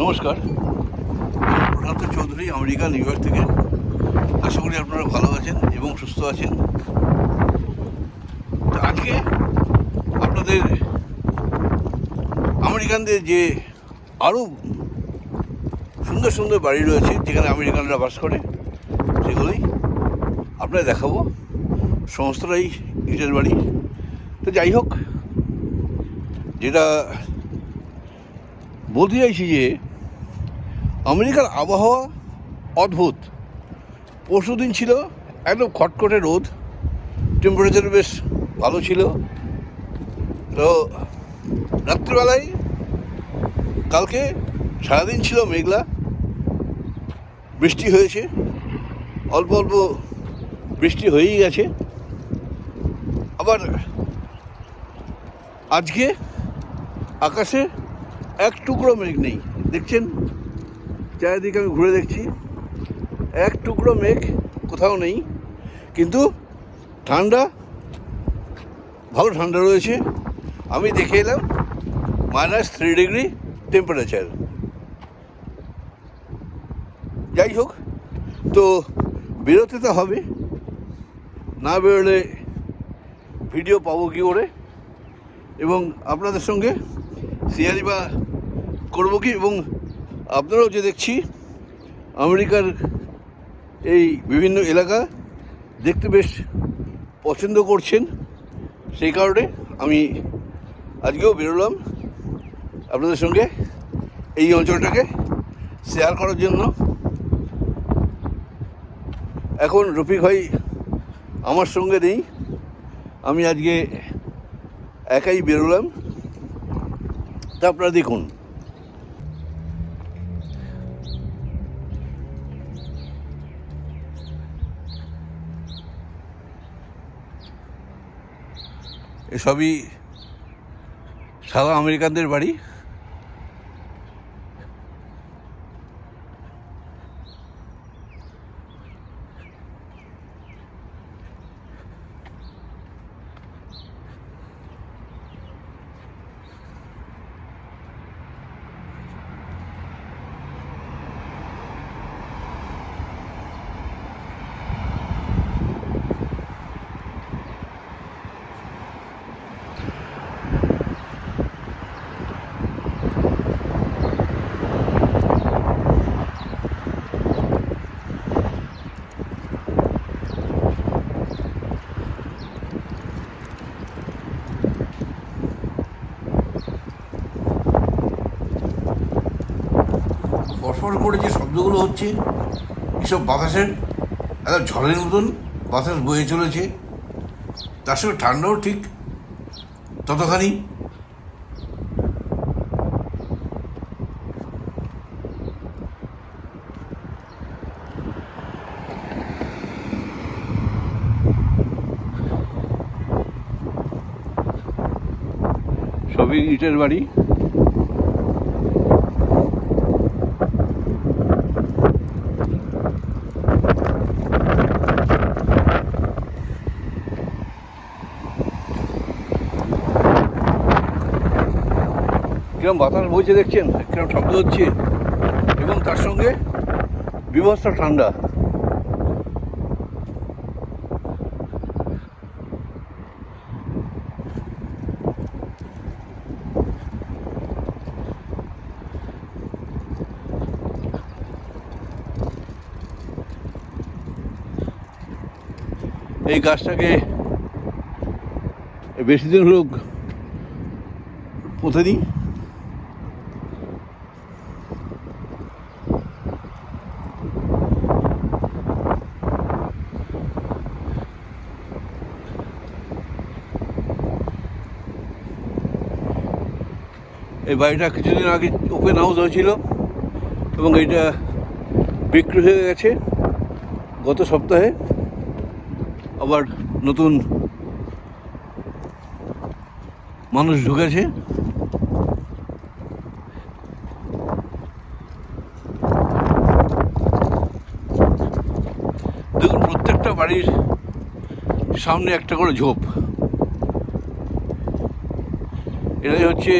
নমস্কার। Prashant Chowdhury, America, New York থেকে। আশা করি আপনারা ভালো আছেন এবং সুস্থ আছেন। আজকে আপনাদের আমেরিকানদের যে আরও সুন্দর সুন্দর বাড়ি রয়েছে, যেখানে আমেরিকানরা বাস করে, সেগুলোই আপনারা দেখাবো। সমস্তটাই ইটের বাড়ি। তো যাই হোক, যেটা বলতে চাইছি যে আমেরিকার আবহাওয়া অদ্ভুত। পরশু দিন ছিল, একদম খটখটে রোদ। টেম্পারেচার বেশ ভালো ছিল। তো রাত্রিবেলায়, কালকে সারাদিন ছিল মেঘলা। বৃষ্টি হয়েছে। অল্প অল্প বৃষ্টি হয়েই গেছে। আবার আজকে আকাশে এক টুকরো মেঘ নেই। দেখছেন? চারিদিকে আমি ঘুরে দেখছি। এক টুকরো মেঘ কোথাও নেই, কিন্তু ঠান্ডা, ভালো ঠান্ডা রয়েছে। আমি দেখে এলাম মাইনাস থ্রি ডিগ্রি টেম্পারেচার যাই হোক, তো বেরোতে তো হবে। না বেরোলে ভিডিও পাবো কী করে? এবং আপনাদের সঙ্গে শেয়ারই বা করব কি? এবং আপনারাও যে দেখছি, আমেরিকার এই বিভিন্ন এলাকা দেখতে বেশ পছন্দ করছেন, সেই কারণে আমি আজকেও বেরোলাম আপনাদের সঙ্গে এই অঞ্চলটাকে শেয়ার করার জন্য। এখন রফিক ভাই আমার সঙ্গে নেই, আমি আজকে একাই বেরোলাম। তা আপনারা দেখুন। এসবই সাদা আমেরিকানদের বাড়ি। করে যে শব্দগুলো হচ্ছে, এসব বাতাসের একদম ঝড়ের মতন বাতাস বয়ে চলেছে। তার সঙ্গে ঠান্ডাও ঠিক ততখানি। সবই ইটের বাড়ি? কিরম বাতাস বইছে দেখছেন কিরম শব্দ হচ্ছে। এবং তার সঙ্গে বিভৎস ঠান্ডা। এই গাছটাকে বেশি দিন হলো পুঁতে দিই এই বাড়িটা কিছুদিন আগে ওপেন হাউস হয়েছিল এবং এইটা বিক্রি হয়ে গেছে গত সপ্তাহে। আবার নতুন মানুষ ঢুকেছে। দেখুন, প্রত্যেকটা বাড়ির সামনে একটা করে ঝোপ। এটাই হচ্ছে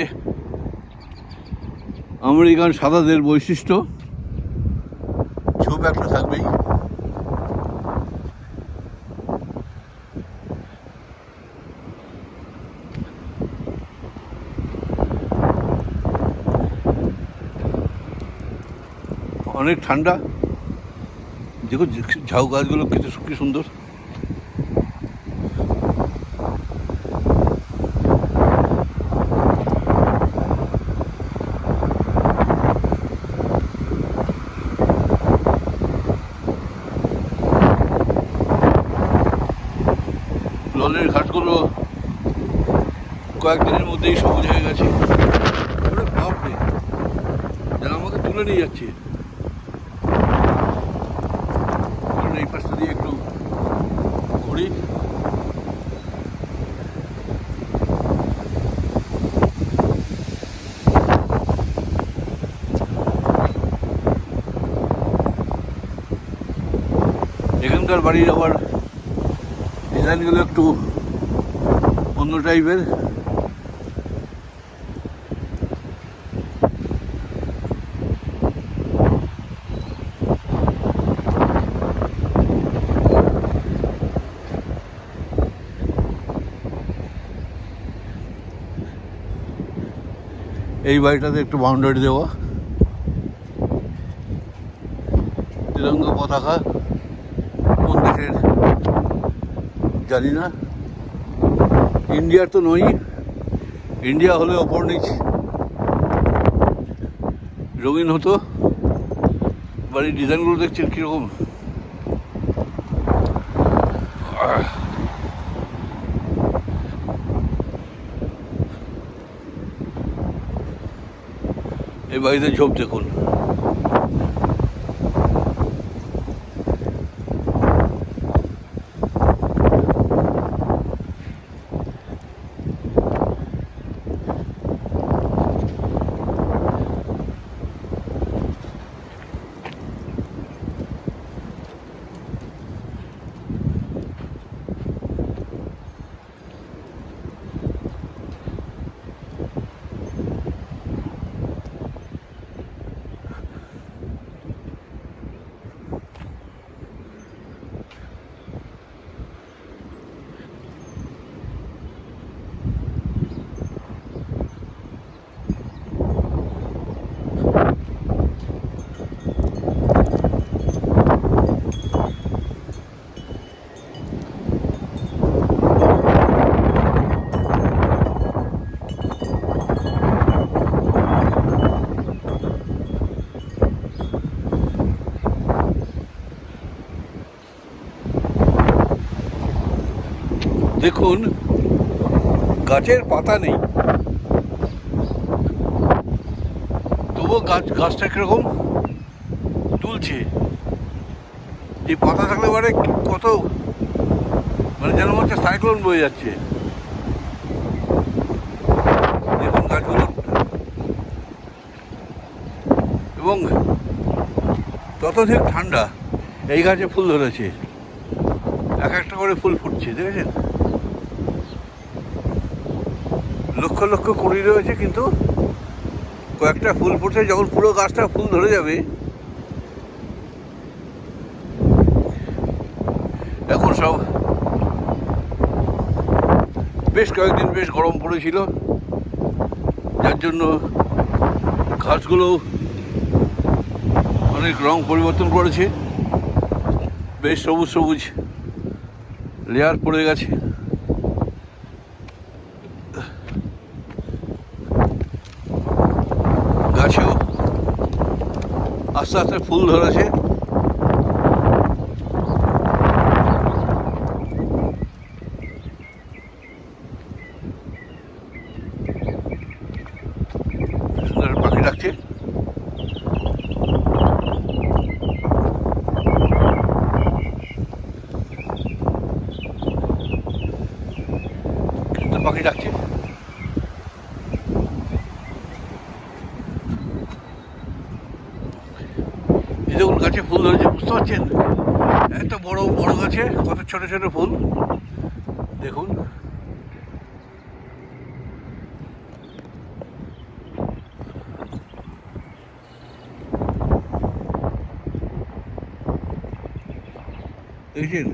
আমেরিকান সাদাদের বৈশিষ্ট্য? ছোপ একটা থাকবেই। অনেক ঠান্ডা। দেখো ঝাউ গাছগুলো কত কি সুন্দর। জলের ঘাটগুলো কয়েকদিনের মধ্যেই সবুজ হয়ে গেছে। বাপরে যেন আমাকে তুলে নিয়ে যাচ্ছে। এই পাশটা দিয়ে একটু ঘুরি। এখানকার বাড়ির আবার ডিজাইনগুলো একটু অন্য টাইপের। এই বাড়িটাতে একটু বাউন্ডারি দেওয়া। তিরঙ্গা পতাকা কোন দেশের জানি না। ইন্ডিয়ার তো নই। ইন্ডিয়া হলে ওপর নিচ রঙিন হতো। বাড়ির ডিজাইনগুলো দেখছেন কীরকম? এই বাড়িতে ঝোপ দেখুন। দেখুন, গাছের পাতা নেই। তবুও গাছ, গাছটা কীরকম তুলছে এই পাতা থাকলে পরে কত মানে যেন হচ্ছে সাইক্লোন বয়ে যাচ্ছে। দেখুন গাছগুলো। এবং ততধিক ঠান্ডা, এই গাছে ফুল ধরেছে। এক একটা করে ফুল ফুটছে, দেখেছেন? লক্ষ লক্ষ কুড়ি রয়েছে, কিন্তু কয়েকটা ফুল ফুটছে যখন পুরো গাছটা ফুল ধরে যাবে। এখন সব বেশ কয়েকদিন বেশ গরম পড়েছিল। যার জন্য ঘাসগুলো অনেক রং পরিবর্তন করেছে। বেশ সবুজ সবুজ লেয়ার পড়ে গেছে। আস্তে আস্তে ফুল ধরেছে। ছোট ছোট ফুল। দেখুন। দেখছেন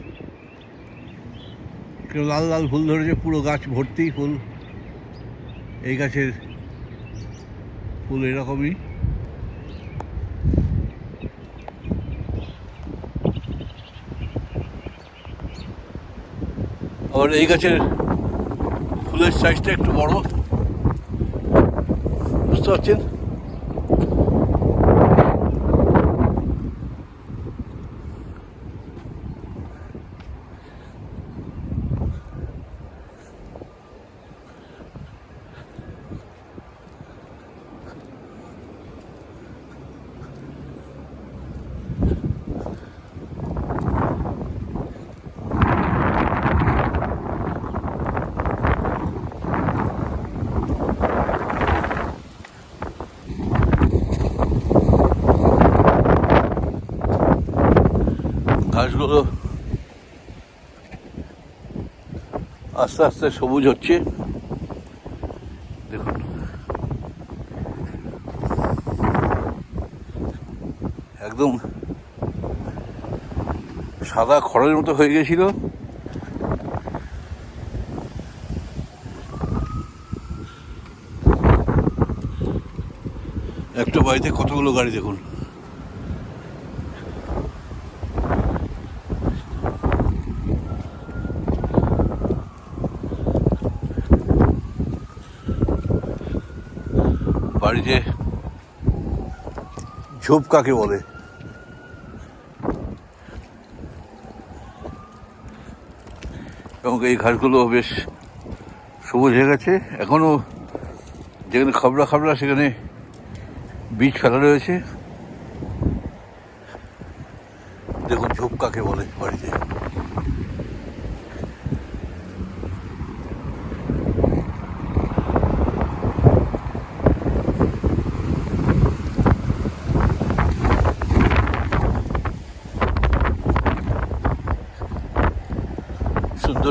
কেউ লাল লাল ফুল ধরেছে, পুরো গাছ ভর্তি ফুল। এই গাছের ফুল এরকমই। আবার এই গাছের ফুলের সাইজটা একটু বড়। বুঝতে পারছেন? ঘাসগুলো আস্তে আস্তে সবুজ হচ্ছে। দেখুন। একদম সাদা খড়ের মতো হয়ে গেছিল। একটা বাড়িতে কতগুলো গাড়ি দেখুন। বাড়িতে ঝোপ কাকে বলে? এবং এই ঘাসগুলো বেশ সবুজ হয়ে গেছে। এখনও যেখানে খাবড়া খাবড়া সেখানে বীজ ফেলা রয়েছে দেখুন ঝোপ কাকে বলে বাড়িতে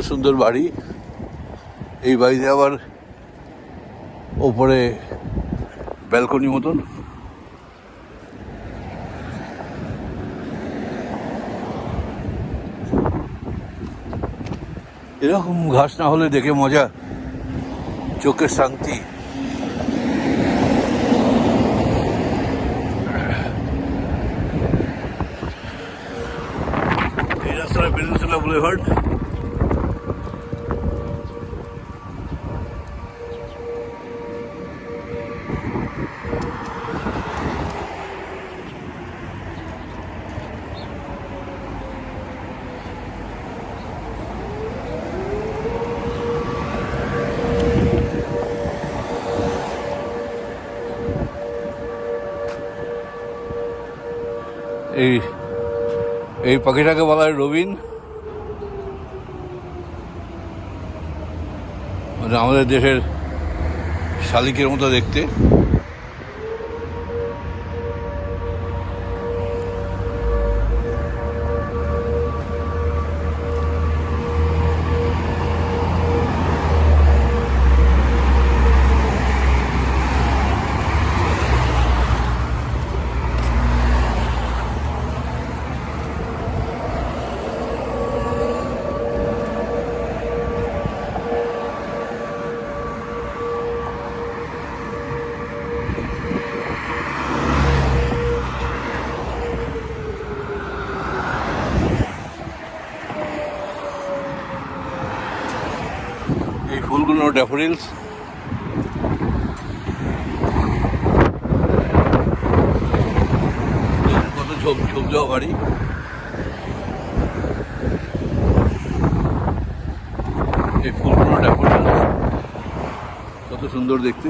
সুন্দর বাড়ি। এই বাড়িতে আবার ওপরে ব্যালকনি মতন। এরকম ঘাস না হলে দেখে মজা, চোখের শান্তি। এই রাস্তাটা পেনিনসুলা বুলেভার্ড। এই এই পাখিটাকে বলা হয় রবিন। মানে আমাদের দেশের শালিকের মতো দেখতে। এই daffodils. কত ঝোপ ঝোপ যাওয়া বাড়ি। এই ফুলগুলো ড্যাফোডিলস কত সুন্দর দেখতে।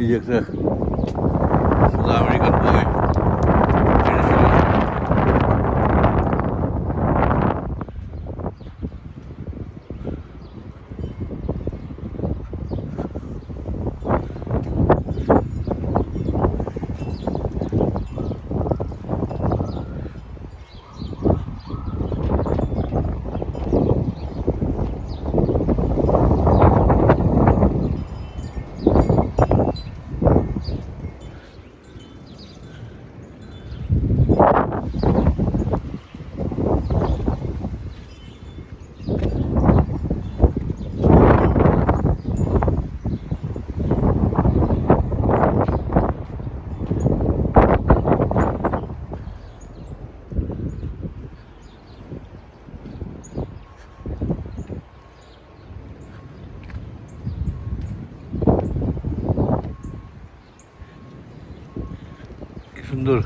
এই যে একটা সুন্দর।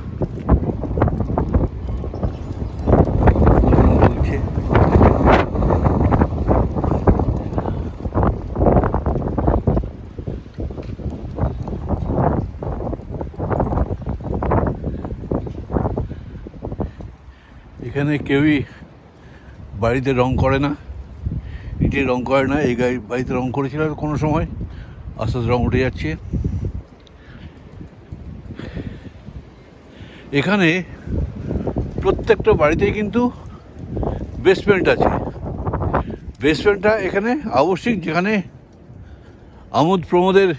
এখানে কেউই বাড়িতে রং করে না। ইটে রং করে না, এই গাড়ি বাড়িতে রং করেছিল কোনো সময়। আস্তে আস্তে রং উঠে যাচ্ছে। এখানে প্রত্যেকটা বাড়িতেই কিন্তু বেসমেন্ট আছে। বেসমেন্টটা এখানে আবশ্যিক, যেখানে আমোদ প্রমোদের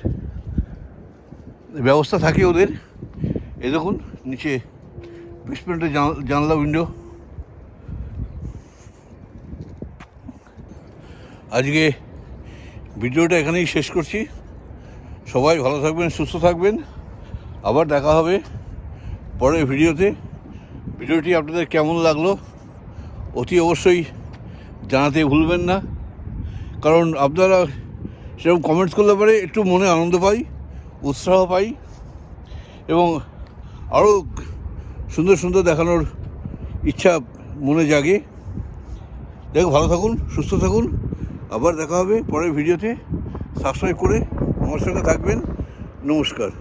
ব্যবস্থা থাকে ওদের। এ দেখুন, নিচে বেসমেন্টের জানলা উইন্ডো আজকে ভিডিওটা এখানেই শেষ করছি। সবাই ভালো থাকবেন, সুস্থ থাকবেন। আবার দেখা হবে। পরের ভিডিওতে ভিডিওটি আপনাদের কেমন লাগল অতি অবশ্যই জানাতে ভুলবেন না। কারণ আপনারা সেরকম কমেন্টস করলে পরে একটু মনে আনন্দ পাই, উৎসাহ পাই এবং আরও সুন্দর সুন্দর দেখানোর ইচ্ছা মনে জাগে। দেখো, ভালো থাকুন, সুস্থ থাকুন। আবার দেখা হবে পরের ভিডিওতে। সাবস্ক্রাইব করে আমার সঙ্গে থাকবেন। নমস্কার।